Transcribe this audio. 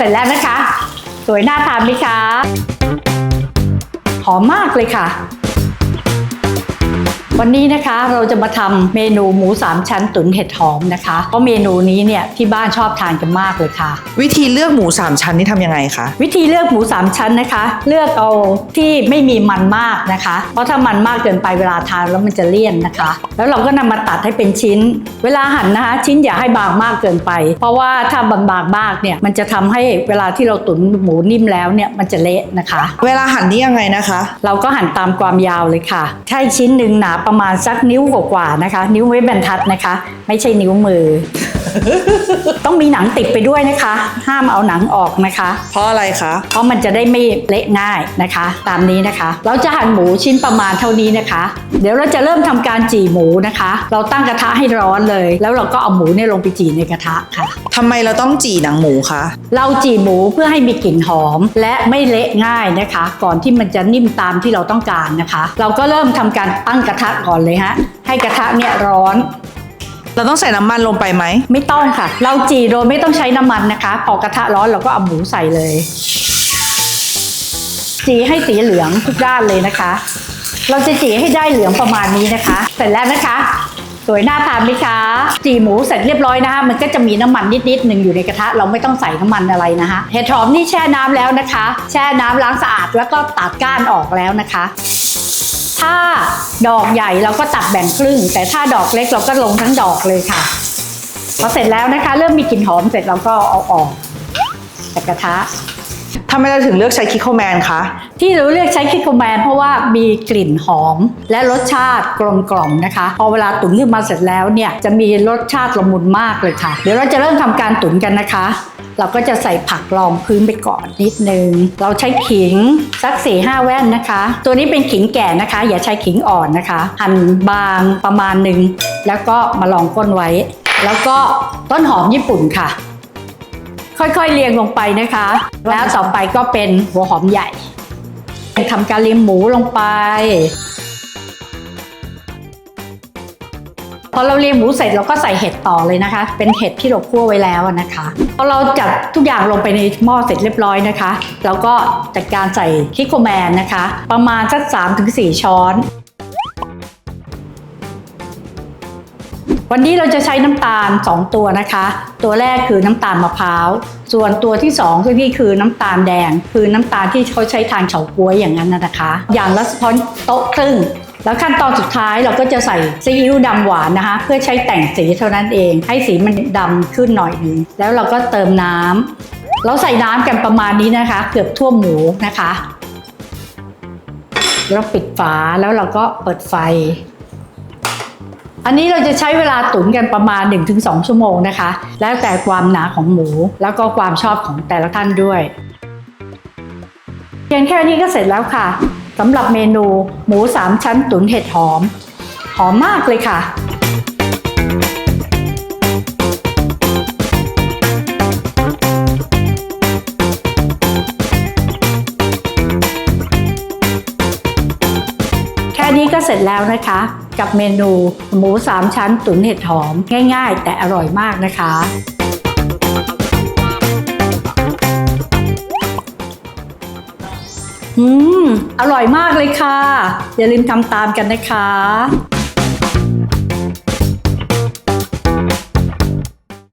เสร็จแล้วนะคะ สวยน่าทานไหมคะ หอมมากเลยค่ะ วันนี้นะคะเราจะมาทำเมนูหมูสามชั้นตุ๋นเห็ดหอมนะคะ เพราะเมนูนี้เนี่ยที่บ้านชอบทานกันมากเลยค่ะ วิธีเลือกหมูสามชั้นนี่ทำยังไงคะ วิธีเลือกหมูสามชั้นนะคะ เลือกเอาที่ไม่มีมันมากนะคะ เพราะถ้ามันมากเกินไปเวลาทานแล้วมันจะเลี่ยนนะคะ แล้วเราก็นำมาตัดให้เป็นชิ้น เวลาหั่นนะคะ ชิ้นอย่าให้บางมากเกินไป เพราะว่าถ้าบางๆมากเนี่ยมันจะทำให้เวลาที่เราตุ๋นหมูนิ่มแล้วเนี่ยมันจะเละนะคะ เวลาหั่นนี่ยังไงนะคะ เราก็หั่นตามความยาวเลยค่ะใช่ชิ้นหนึ่งหนาประมาณสักนิ้วกว่าๆนะคะ นิ้วไว้บรรทัดนะคะ ไม่ใช่นิ้วมือ ต้องมีหนังติดไปด้วยนะคะ ห้ามเอาหนังออกนะคะ เพราะอะไรคะ เพราะมันจะได้ไม่เละง่ายนะคะ ตามนี้นะคะ เราจะหั่นหมูชิ้นประมาณเท่านี้นะคะ เดี๋ยวเราจะเริ่มทำการจี่หมูนะคะ เราตั้งกระทะให้ร้อนเลย แล้วเราก็เอาหมูเนี่ยลงไปจี่ในกระทะค่ะทำไมเราต้องจี่หนังหมูคะ เราจี่หมูเพื่อให้มีกลิ่นหอมและไม่เละง่ายนะคะ ก่อนที่มันจะนิ่มตามที่เราต้องการนะคะ เราก็เริ่มทำการตั้งกระทะก่อนเลยฮะให้กระทะเนี่ยร้อน เราต้องใส่น้ำมันลงไปไหม ไม่ต้องค่ะ เราจีโดยไม่ต้องใช้น้ำมันนะคะ พอกระทะร้อนเราก็เอาหมูใส่เลย จีให้สีเหลืองทุกด้านเลยนะคะ เราจะจีให้ได้เหลืองประมาณนี้นะคะ เสร็จแล้วนะคะ สวยน่าทานไหมคะ จีหมูเสร็จเรียบร้อยนะคะมันก็จะมีน้ำมันนิดๆหนึ่งอยู่ในกระทะ เราไม่ต้องใส่น้ำมันอะไรนะคะเห็ดหอมนี่แช่น้ำแล้วนะคะ แช่น้ำล้างสะอาดแล้วก็ตัดก้านออกแล้วนะคะ ถ้าดอกใหญ่เราก็ตัดแบ่งครึ่ง แต่ถ้าดอกเล็กเราก็ลงทั้งดอกเลยค่ะ พอเสร็จแล้วนะคะ เริ่มมีกลิ่นหอมเสร็จเราก็เอาออกจากกระทะ ทำไมเราถึงเลือกใช้คิโคแมนคะ ที่เราเลือกใช้คิโคแมนเพราะว่ามีกลิ่นหอม และรสชาติกลมกล่อมนะคะ พอเวลาตุ๋นขึ้นมาเสร็จแล้วเนี่ยจะมีรสชาติละมุนมากเลยค่ะ เดี๋ยวเราจะเริ่มทำการตุ๋นกันนะคะ เราก็จะใส่ผักรองพื้นไปก่อนนิดนึง เราใช้ขิงสักสี่ห้าแว่นนะคะ ตัวนี้เป็นขิงแก่นะคะ อย่าใช้ขิงอ่อนนะคะ หั่นบางประมาณหนึ่งแล้วก็มาลองก้นไว้ แล้วก็ต้นหอมญี่ปุ่นค่ะ ค่อยๆเรียงลงไปนะคะ แล้วต่อไปก็เป็นหัวหอมใหญ่ทำการเลียงหมูลงไป พอเราเลียงหมูเสร็จเราก็ใส่เห็ดต่อเลยนะคะ เป็นเห็ดที่เราคั่วไว้แล้วนะคะพอเราจัดทุกอย่างลงไปในหม้อเสร็จเรียบร้อยนะคะเราก็จัดการใส่คิโคแมนนะคะ ประมาณสัก3-4 ช้อน วันนี้เราจะใช้น้ำตาล 2 ตัวนะคะ ตัวแรกคือน้ำตาลมะพร้าว ส่วนตัวที่2ก็นี่คือน้ำตาลแดง คือน้ำตาลที่เขาใช้ทานเฉาก๊วยอย่างนั้นนะคะ อย่างละช้อนโต๊ะครึ่ง แล้วขั้นตอนสุดท้ายเราก็จะใส่ซีอิ๊วดำหวานนะคะ เพื่อใช้แต่งสีเท่านั้นเอง ให้สีมันดำขึ้นหน่อยนึงแล้วเราก็เติมน้ำเราใส่น้ำกันประมาณนี้นะคะ เกือบท่วมหมูนะคะแล้วปิดฝาแล้วเราก็เปิดไฟ อันนี้เราจะใช้เวลาตุ๋นกันประมาณ 1-2 ชั่วโมงนะคะ แล้วแต่ความหนาของหมู แล้วก็ความชอบของแต่ละท่านด้วยเพียงแค่นี้ก็เสร็จแล้วค่ะสำหรับเมนูหมู 3 ชั้นตุ๋นเห็ดหอม หอมมากเลยค่ะ ค่นี้ก็เสร็จแล้วนะคะ กับเมนูหมู3ชั้นตุ๋นเห็ดหอมง่ายๆ แต่อร่อยมากนะคะ อืม อร่อยมากเลยค่ะ อย่าลืมทำตามกันนะคะ